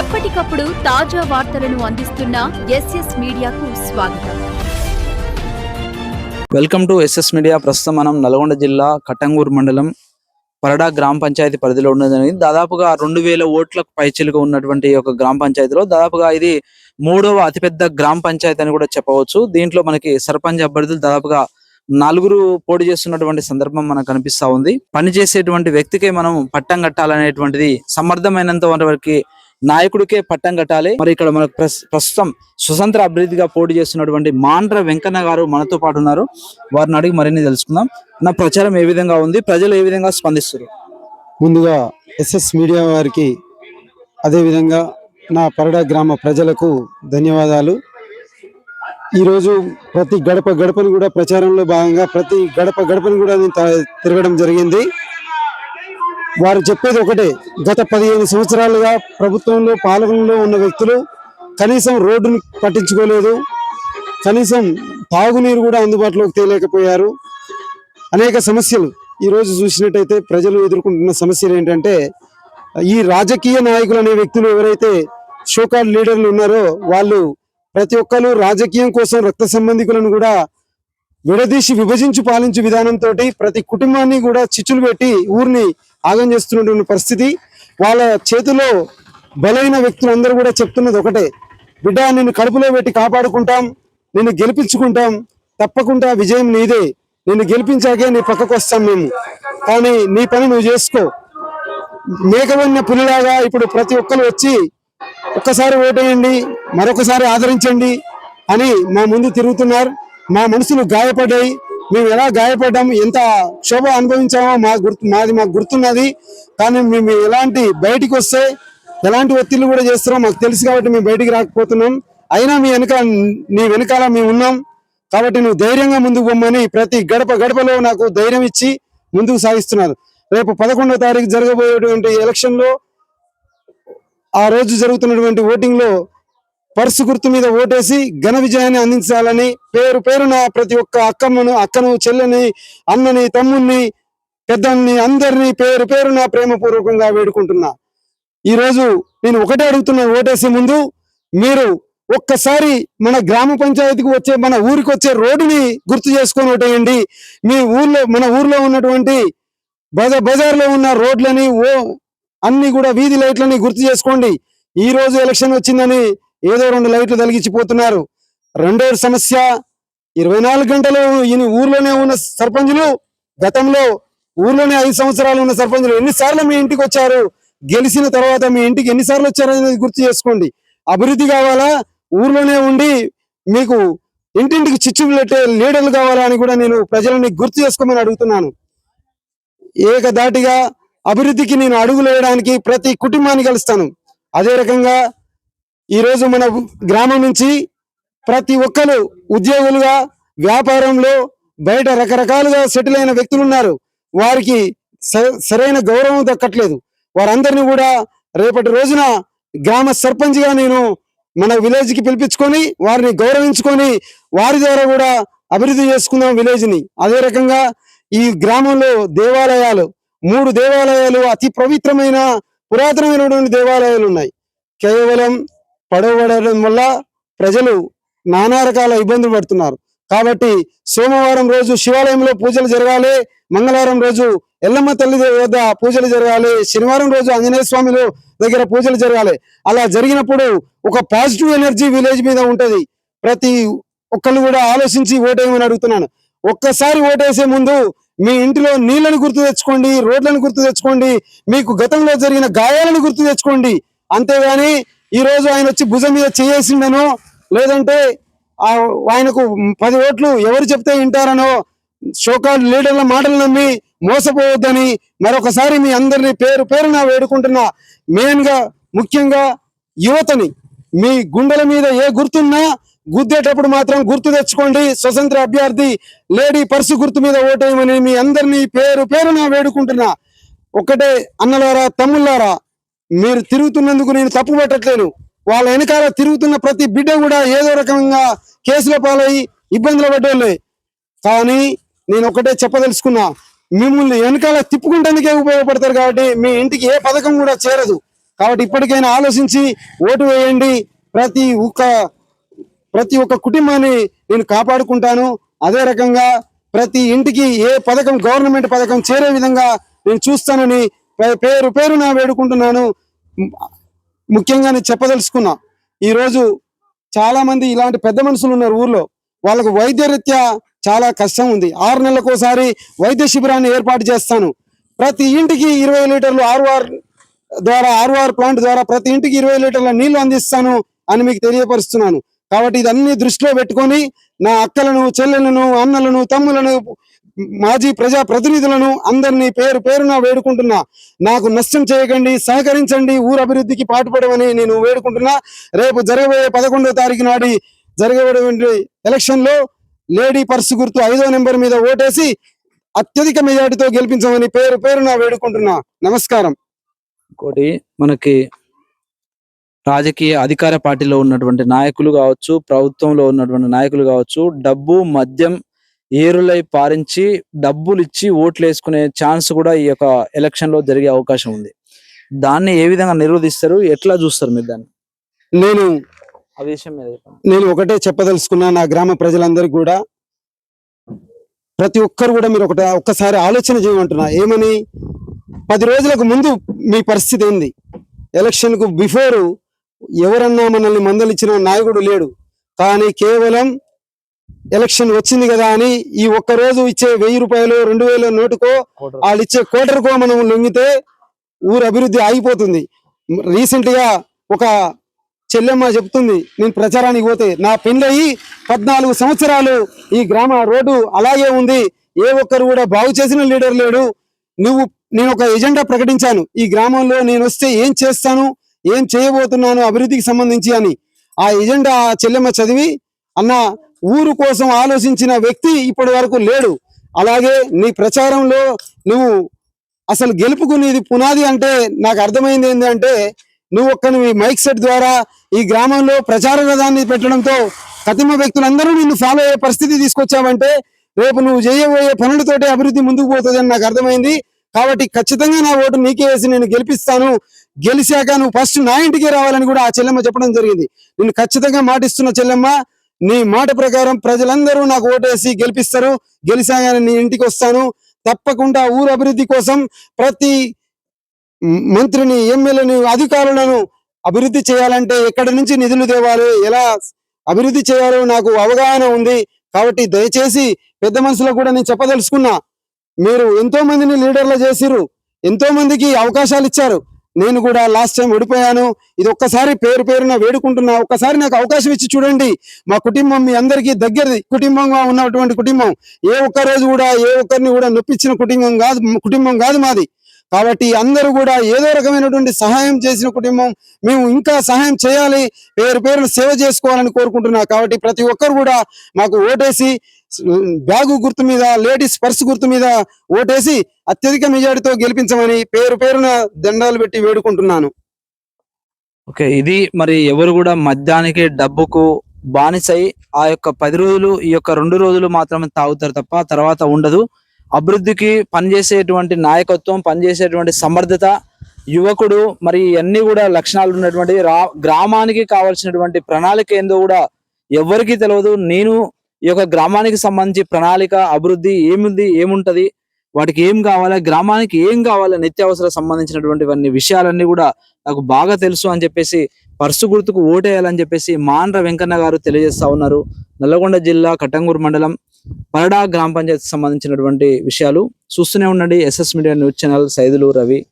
ఎప్పటికప్పుడు తాజా వార్తలను అందిస్తున్న ఎస్ఎస్ మీడియాకు స్వాగతం. Welcome to S S media. ప్రస్తుతం మనం నల్గొండ జిల్లా కట్టంగూరు మండలం పరడా గ్రామ పంచాయతీ పరిధిలో ఉన్నదని దాదాపుగా రెండు వేల ఓట్లకు పైచిలుగా ఉన్నటువంటి ఒక గ్రామ పంచాయతీలో దాదాపుగా ఇది మూడవ అతిపెద్ద గ్రామ పంచాయతీ అని కూడా చెప్పవచ్చు. దీంట్లో మనకి సర్పంచ్ అభ్యర్థులు దాదాపుగా నలుగురు పోటీ చేస్తున్నటువంటి సందర్భం మనకు కనిపిస్తా ఉంది. పనిచేసేటువంటి వ్యక్తికే మనం పట్టం కట్టాలనేటువంటిది సమర్థమైనంత వరకు నాయకుడికే పట్టం కట్టాలి. మరి ఇక్కడ మనకు ప్రస్తుతం స్వతంత్ర అభివృద్ధిగా పోటీ చేస్తున్నటువంటి మాండ్ర వెంకన్న గారు మనతో పాటు ఉన్నారు. వారిని అడిగి మరిన్ని తెలుసుకుందాం. నా ప్రచారం ఏ విధంగా ఉంది? ప్రజలు ఏ విధంగా స్పందిస్తారు ముందుగా ఎస్ఎస్ మీడియా వారికి అదేవిధంగా నా పరడ గ్రామ ప్రజలకు ధన్యవాదాలు. ఈరోజు ప్రతి గడప గడపను కూడా ప్రచారంలో భాగంగా ప్రతి గడప గడపను కూడా నేను తిరగడం జరిగింది. వారు చెప్పేది ఒకటే గత పదిహేను సంవత్సరాలుగా ప్రభుత్వంలో పాలనలో ఉన్న వ్యక్తులు కనీసం రోడ్డును పట్టించుకోలేదు కనీసం తాగునీరు కూడా అందుబాటులోకి తేలేకపోయారు. అనేక సమస్యలు ఈ రోజు చూసినట్టయితే ప్రజలు ఎదుర్కొంటున్న సమస్యలు ఏంటంటే ఈ రాజకీయ నాయకులు అనే వ్యక్తులు ఎవరైతే షోకాల్ లీడర్లు ఉన్నారో వాళ్ళు ప్రతి ఒక్కరు రాజకీయం కోసం రక్త సంబంధికులను కూడా విడదీసి విభజించి పాలించే విధానంతో ప్రతి కుటుంబాన్ని కూడా చిచ్చులు పెట్టి ఊరిని ఆగం చేస్తున్నటువంటి పరిస్థితి. వాళ్ళ చేతిలో బలైన వ్యక్తులందరూ కూడా చెప్తున్నది ఒకటే. బిడ్డ నిన్ను కడుపులో పెట్టి కాపాడుకుంటాం నిన్ను గెలిపించుకుంటాం. తప్పకుండా విజయం నీదే. నిన్ను గెలిపించాకే నీ పక్కకు వస్తాం మేము. కానీ నీ పని నువ్వు చేసుకో. మేకవన్న పులిలాగా ఇప్పుడు ప్రతి ఒక్కరు వచ్చి ఒక్కసారి ఓటేయండి మరొకసారి ఆదరించండి అని మా ముందు తిరుగుతున్నారు. మా మనసులు గాయపడ్డాయి. మేము ఎలా గాయపడ్డాం ఎంత క్షోభ అనుభవించామో మా గుర్తు మాది మాకు గుర్తున్నది. కానీ మేము ఎలాంటి బయటికి వస్తే ఎలాంటి ఒత్తిళ్ళు కూడా చేస్తున్నాం మాకు తెలుసు కాబట్టి మేము బయటికి రాకపోతున్నాం. అయినా మీ వెనక నీ వెనకాల మేము ఉన్నాం. కాబట్టి నువ్వు ధైర్యంగా ముందుకు పొమ్మని ప్రతి గడప గడపలో నాకు ధైర్యం ఇచ్చి ముందుకు సాగిస్తున్నారు. రేపు పదకొండవ తారీఖు జరగబోయేటువంటి ఎలక్షన్లో ఆ రోజు జరుగుతున్నటువంటి ఓటింగ్లో పర్సు గుర్తు మీద ఓటేసి ఘన విజయాన్ని అందించాలని పేరు పేరున ప్రతి ఒక్క అక్కమ్మను అక్కను చెల్లెని అన్నని తమ్ముణ్ణి పెద్దన్ని అందరినీ పేరు పేరున ప్రేమపూర్వకంగా వేడుకుంటున్నా. ఈరోజు నేను ఒకటే అడుగుతున్నా ఓటేసే ముందు మీరు ఒక్కసారి మన గ్రామ పంచాయతీకి వచ్చే మన ఊరికి వచ్చే రోడ్డుని గుర్తు చేసుకొని ఓటేయండి. మీ ఊర్లో మన ఊర్లో ఉన్నటువంటి బజా బజార్లో ఉన్న రోడ్లని ఓ అన్ని కూడా వీధి లైట్లని గుర్తు చేసుకోండి. ఈ రోజు ఎలక్షన్ వచ్చిందని ఏదో రెండు లైట్లు తొలగించిపోతున్నారు. రెండో సమస్య ఇరవై నాలుగు గంటలు ఈయన ఊర్లోనే ఉన్న సర్పంచులు గతంలో ఊర్లోనే ఐదు సంవత్సరాలు ఉన్న సర్పంచులు ఎన్నిసార్లు మీ ఇంటికి వచ్చారు? గెలిచిన తర్వాత మీ ఇంటికి ఎన్నిసార్లు వచ్చారు అనేది గుర్తు చేసుకోండి. అభివృద్ధి కావాలా? ఊర్లోనే ఉండి మీకు ఇంటింటికి చిచ్చు పెట్టే లీడర్లు కావాలా అని కూడా నేను ప్రజలని గుర్తు చేసుకోమని అడుగుతున్నాను. ఏకదాటిగా అభివృద్ధికి నేను అడుగులు వేయడానికి ప్రతి కుటుంబాన్ని కలుస్తాను. అదే రకంగా ఈరోజు మన గ్రామం నుంచి ప్రతి ఒక్కరు ఉద్యోగులుగా వ్యాపారంలో బయట రకరకాలుగా సెటిల్ అయిన వ్యక్తులు ఉన్నారు. వారికి స- సరైన గౌరవం దక్కట్లేదు. వారందరినీ కూడా రేపటి రోజున గ్రామ సర్పంచ్గా నేను మన విలేజ్కి పిలిపించుకొని వారిని గౌరవించుకొని వారి ద్వారా కూడా అభివృద్ధి చేసుకుందాం విలేజ్ని. అదే రకంగా ఈ గ్రామంలో దేవాలయాలు మూడు దేవాలయాలు అతి పవిత్రమైన పురాతనమైనటువంటి దేవాలయాలు ఉన్నాయి. కేవలం పడవబడడం వల్ల ప్రజలు నానా రకాల ఇబ్బందులు పడుతున్నారు. కాబట్టి సోమవారం రోజు శివాలయంలో పూజలు జరగాలి. మంగళవారం రోజు ఎల్లమ్మ తల్లి వద్ద పూజలు జరగాలి. శనివారం రోజు ఆంజనేయ స్వామిలో దగ్గర పూజలు జరగాలి. అలా జరిగినప్పుడు ఒక పాజిటివ్ ఎనర్జీ విలేజ్ మీద ఉంటుంది. ప్రతి ఒక్కళ్ళు కూడా ఆలోచించి ఓటేయమని అడుగుతున్నాను. ఒక్కసారి ఓటేసే ముందు మీ ఇంటిలో నీళ్ళను గుర్తు తెచ్చుకోండి రోడ్లను గుర్తు తెచ్చుకోండి మీకు గతంలో జరిగిన గాయాలను గుర్తు తెచ్చుకోండి. అంతేగాని ఈ రోజు ఆయన వచ్చి భుజం మీద చేసిండనో లేదంటే ఆయనకు పది ఓట్లు ఎవరు చెప్తే వింటారనో షోకాల్ లీడర్ల మాటలు నమ్మి మోసపోవద్దని మరొకసారి మీ అందరినీ పేరు పేరున వేడుకుంటున్నా మెయిన్గా ముఖ్యంగా యువతని. మీ గుండెల మీద ఏ గుర్తున్నా గుద్దేటప్పుడు మాత్రం గుర్తు తెచ్చుకోండి. స్వతంత్ర అభ్యర్థి లేడీ పర్సు గుర్తు మీద ఓటేయమని మీ అందరినీ పేరు పేరున వేడుకుంటున్నా ఒకటే అన్నలారా తమ్ముళ్ళారా మీరు తిరుగుతున్నందుకు నేను తప్పు పెట్టట్లేదు వాళ్ళ వెనకాల తిరుగుతున్న ప్రతి బిడ్డ కూడా ఏదో రకంగా కేసుల పాలై ఇబ్బందులు పడ్డోళ్ళే. కానీ నేను ఒకటే చెప్పదలుచుకున్నా మిమ్మల్ని వెనకాల తిప్పుకుంటేందుకే ఉపయోగపడతారు కాబట్టి మీ ఇంటికి ఏ పథకం కూడా చేరదు. కాబట్టి ఇప్పటికైనా ఆలోచించి ఓటు వేయండి. ప్రతి ఒక్క ప్రతి ఒక్క కుటుంబాన్ని నేను కాపాడుకుంటాను. అదే రకంగా ప్రతి ఇంటికి ఏ పథకం గవర్నమెంట్ పథకం చేరే విధంగా నేను చూస్తానని పే- పేరు పేరున వేడుకుంటున్నాను. ముఖ్యంగా నేను చెప్పదలుచుకున్నా ఈరోజు చాలా మంది ఇలాంటి పెద్ద మనుషులు ఉన్నారు ఊర్లో. వాళ్ళకు వైద్యరీత్యా చాలా కష్టం ఉంది. ఆరు నెలలకు ఒకసారి వైద్య శిబిరాన్ని ఏర్పాటు చేస్తాను. ప్రతి ఇంటికి ఇరవై లీటర్లు ఆర్ఆర్ ద్వారా ఆర్ఆర్ ప్లాంట్ ద్వారా ప్రతి ఇంటికి ఇరవై లీటర్ల నీళ్ళు అందిస్తాను అని మీకు తెలియపరుస్తున్నాను. కాబట్టి ఇదన్నీ దృష్టిలో పెట్టుకొని నా అక్కలను చెల్లెలను అన్నలను తమ్ములను మాజీ ప్రజా ప్రతినిధులను అందరినీ పేరు పేరున వేడుకుంటున్నా. నాకు నష్టం చేయకండి సహకరించండి ఊరు అభివృద్ధికి పాటుపడమని నేను వేడుకుంటున్నా. రేపు జరగబోయే పదకొండో తారీఖు నాడి జరగబడే ఎలక్షన్లో లేడీ పర్సు గుర్తు ఐదో నెంబర్ మీద ఓటేసి అత్యధిక మెజార్టీతో గెలిపించమని పేరు పేరున వేడుకుంటున్నా. నమస్కారం. ఇంకోటి మనకి రాజకీయ అధికార పార్టీలో ఉన్నటువంటి నాయకులు కావచ్చు ప్రభుత్వంలో ఉన్నటువంటి నాయకులు కావచ్చు డబ్బు మద్యం ఏరులై పారించి డబ్బులు ఇచ్చి ఓట్లు వేసుకునే ఛాన్స్ కూడా ఈ యొక్క ఎలక్షన్లో జరిగే అవకాశం ఉంది. దాన్ని ఏ విధంగా నిరోధిస్తారు? ఎట్లా చూస్తారు మీరు దాన్ని? నేను ఆ విషయం మీద. నేను ఒకటే చెప్పదలుచుకున్నా నా గ్రామ ప్రజలందరికీ కూడా ప్రతి ఒక్కరు కూడా మీరు ఒకట ఒక్కసారి ఆలోచన చేయమంటున్నా. ఏమని? పది రోజులకు ముందు మీ పరిస్థితి ఏంది? ఎలక్షన్కు బిఫోర్ ఎవరన్నా మనల్ని మందలిచ్చిన నాయకుడు లేడు. కానీ కేవలం ఎలక్షన్ వచ్చింది కదా అని ఈ ఒక్క రోజు ఇచ్చే వెయ్యి రూపాయలు రెండు వేల నోటుకో వాళ్ళు ఇచ్చే కోటర్కో మనం లొంగితే ఊరు అభివృద్ధి ఆగిపోతుంది. రీసెంట్గా ఒక చెల్లెమ్మ చెప్తుంది నేను ప్రచారానికి పోతే నా పెళ్ళయి పద్నాలుగు సంవత్సరాలు ఈ గ్రామ రోడ్డు అలాగే ఉంది. ఏ ఒక్కరు కూడా బాగు చేసిన లీడర్ లేడు. నువ్వు నేను ఒక ఎజెండా ప్రకటించాను. ఈ గ్రామంలో నేను వస్తే ఏం చేస్తాను? ఏం చేయబోతున్నాను అభివృద్ధికి సంబంధించి అని. ఆ ఎజెండా చెల్లెమ్మ చదివి అన్న ఊరు కోసం ఆలోచించిన వ్యక్తి ఇప్పటి వరకు లేడు. అలాగే నీ ప్రచారంలో నువ్వు అసలు గెలుపుకు నీది పునాది అంటే నాకు అర్థమైంది ఏంటంటే నువ్వు ఒక్క నువ్వు మైక్ సెట్ ద్వారా ఈ గ్రామంలో ప్రచార రథాన్ని పెట్టడంతో కతిమ వ్యక్తులందరూ నిన్ను ఫాలో అయ్యే పరిస్థితి తీసుకొచ్చావంటే రేపు నువ్వు చేయబోయే పనులతోటి అభివృద్ధి ముందుకు పోతుందని నాకు అర్థమైంది. కాబట్టి ఖచ్చితంగా నా ఓటు నీకే వేసి నేను గెలిపిస్తాను. గెలిచాక నువ్వు ఫస్ట్ నా ఇంటికే రావాలని కూడా ఆ చెల్లెమ్మ చెప్పడం జరిగింది. నేను ఖచ్చితంగా మాటిస్తున్న చెల్లెమ్మ నీ మాట ప్రకారం ప్రజలందరూ నాకు ఓటేసి గెలిపిస్తారు. గెలిచాగానే నీ ఇంటికి వస్తాను. తప్పకుండా ఊరు అభివృద్ధి కోసం ప్రతి మంత్రిని ఎమ్మెల్యేని అధికారులను అభివృద్ధి చేయాలంటే ఎక్కడి నుంచి నిధులు తేవాలి? ఎలా అభివృద్ధి చేయాలో నాకు అవగాహన ఉంది. కాబట్టి దయచేసి పెద్ద మనుషులకు కూడా నేను చెప్పదలుచుకున్నా మీరు ఎంతో మందిని లీడర్లు చేసిరు ఎంతో మందికి అవకాశాలు ఇచ్చారు. నేను కూడా లాస్ట్ టైం ఓడిపోయాను. ఇది ఒక్కసారి పేరు పేరున వేడుకుంటున్నా. ఒక్కసారి నాకు అవకాశం ఇచ్చి చూడండి. మా కుటుంబం మీ అందరికీ దగ్గరది కుటుంబంగా ఉన్నటువంటి కుటుంబం. ఏ ఒక్క రోజు కూడా ఏ ఒక్కరిని కూడా నొప్పించిన కుటుంబం కాదు కుటుంబం కాదు మాది. కాబట్టి అందరూ కూడా ఏదో రకమైనటువంటి సహాయం చేసిన కుటుంబం. మేము ఇంకా సహాయం చేయాలి. పేరు పేరును సేవ చేసుకోవాలని కోరుకుంటున్నా. కాబట్టి ప్రతి ఒక్కరు కూడా మాకు ఓటేసి బ్యాగు గుర్తు మీద లేడీస్ పర్స్ గుర్తు మీద ఓటేసి అత్యధిక మెజార్టీతో గెలిపించమని పేరు పేరున దండాలు పెట్టి వేడుకుంటున్నాను. ఓకే ఇది మరి ఎవరు కూడా మద్యానికి డబ్బుకు బానిసై ఆ యొక్క పది రోజులు ఈ యొక్క రెండు రోజులు మాత్రమే తాగుతారు తప్ప తర్వాత ఉండదు. అభివృద్ధికి పనిచేసేటువంటి నాయకత్వం పనిచేసేటువంటి సమర్థత యువకుడు మరి ఇవన్నీ కూడా లక్షణాలు ఉన్నటువంటి రా గ్రామానికి కావాల్సినటువంటి ప్రణాళిక ఏందో కూడా ఎవరికీ తెలియదు నేను ఈ యొక్క గ్రామానికి సంబంధించి ప్రణాళిక అభివృద్ధి ఏముంది ఏముంటది వాటికి ఏం కావాలి గ్రామానికి ఏం కావాలి నిత్యావసర సంబంధించినటువంటి విషయాలన్నీ కూడా నాకు బాగా తెలుసు అని చెప్పేసి పర్సు గుర్తుకు ఓటేయాలని చెప్పేసి మాండ్ర వెంకన్న గారు తెలియజేస్తా ఉన్నారు. నల్లగొండ జిల్లా కట్టంగూరు మండలం పరడా గ్రామ పంచాయతీ సంబంధించినటువంటి విషయాలు చూస్తూనే ఉండండి. S S media news channel Saidulu Ravi.